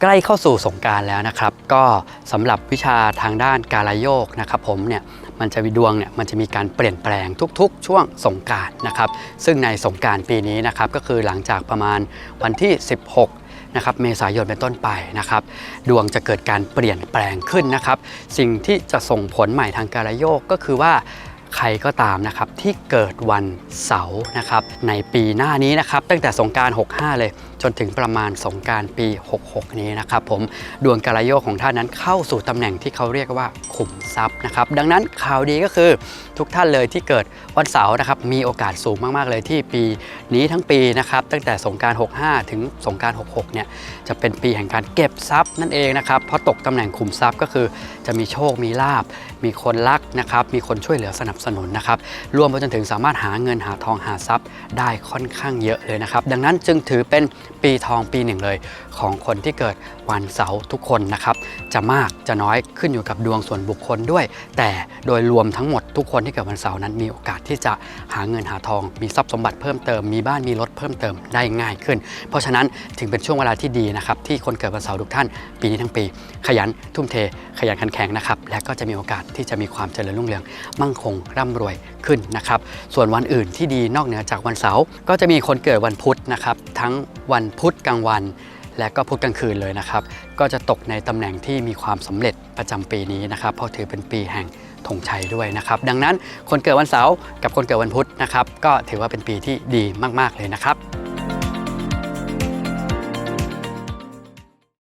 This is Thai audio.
ใกล้เข้าสู่สงการแล้วนะครับ ก็สำหรับวิชาทางด้านการโยกนะครับผมเนี่ยมันจะมีดวงเนี่ยมันจะมีการเปลี่ยนแปลงทุกๆ ช่วงสงการนะครับ ซึ่งในสงการปีนี้นะครับก็คือหลังจากประมาณวันที่ 16นะครับเมษายนเป็นต้นไปนะครับ ดวงจะเกิดการเปลี่ยนแปลงขึ้นนะครับ สิ่งที่จะส่งผลใหม่ทางการโยกก็คือว่า ใครก็ตามนะครับที่เกิดวันเสาร์นะครับในปีหน้านี้นะครับตั้งแต่สงกราร65 เลย จนถึงประมาณสงการปี 66 นี้นะครับผมดวงการโยกของท่านนั้นเข้าสู่ตำแหน่งที่เขาเรียกว่าขุมทรัพย์นะครับดังนั้นข่าวดีก็คือทุกท่านเลยที่เกิดวันเสาร์นะครับมีโอกาสสูงมากๆเลยที่ปีนี้ทั้งปีนะครับตั้งแต่สงกราร65 ถึงสงกราร66 เนี่ยจะเป็นปีแห่งการเก็บทรัพย์นั่นเองนะครับเพราะตกตำแหน่งขุมทรัพย์ก็คือจะมีโชคมีลาบมีคนรักนะครับมีคนช่วยเหลือสนับสสนุนนะครับรวมไปจนถึงสามารถหาเงินหาทองหาทรัพย์ได้ค่อนข้างเยอะเลยนะครับ ดังนั้นจึงถือเป็นปีทองปีหนึ่งเลย ของคนที่เกิดวันเสาร์ทุกคนนะครับ จะมากจะน้อยขึ้นอยู่กับดวงส่วนบุคคลด้วย แต่โดยรวมทั้งหมดทุกคนที่เกิดวันเสาร์นั้นมีโอกาสที่จะหาเงินหาทอง มีทรัพย์สมบัติเพิ่มเติมมีบ้านมีรถเพิ่มเติมได้ง่ายขึ้น เพราะฉะนั้นถึงเป็นช่วงเวลาที่ดีนะครับที่คนเกิดวันเสาร์ทุกท่าน ปีนี้ทั้งปี ขยันทุ่มเท ขยันขันแข็งนะครับและก็จะมีโอกาสที่จะมีความเจริญรุ่งเรือง มั่งคงร่ำรวยขึ้นนะครับ ส่วนวันอื่นที่ดีนอกเหนือจากวันเสาร์ก็จะมีคนเกิดวันพุธนะครับ ทั้งวันพุธกลางวัน และก็พุธกลางคืนเลยนะครับ ก็จะตกในตำแหน่งที่มีความสำเร็จประจำปีนี้นะครับ เพราะถือเป็นปีแห่งธงชัยด้วยนะครับ ดังนั้นคนเกิดวันเสาร์กับคนเกิดวันพุธนะครับ ก็ถือว่าเป็นปีที่ดีมาก ๆ เลยนะครับ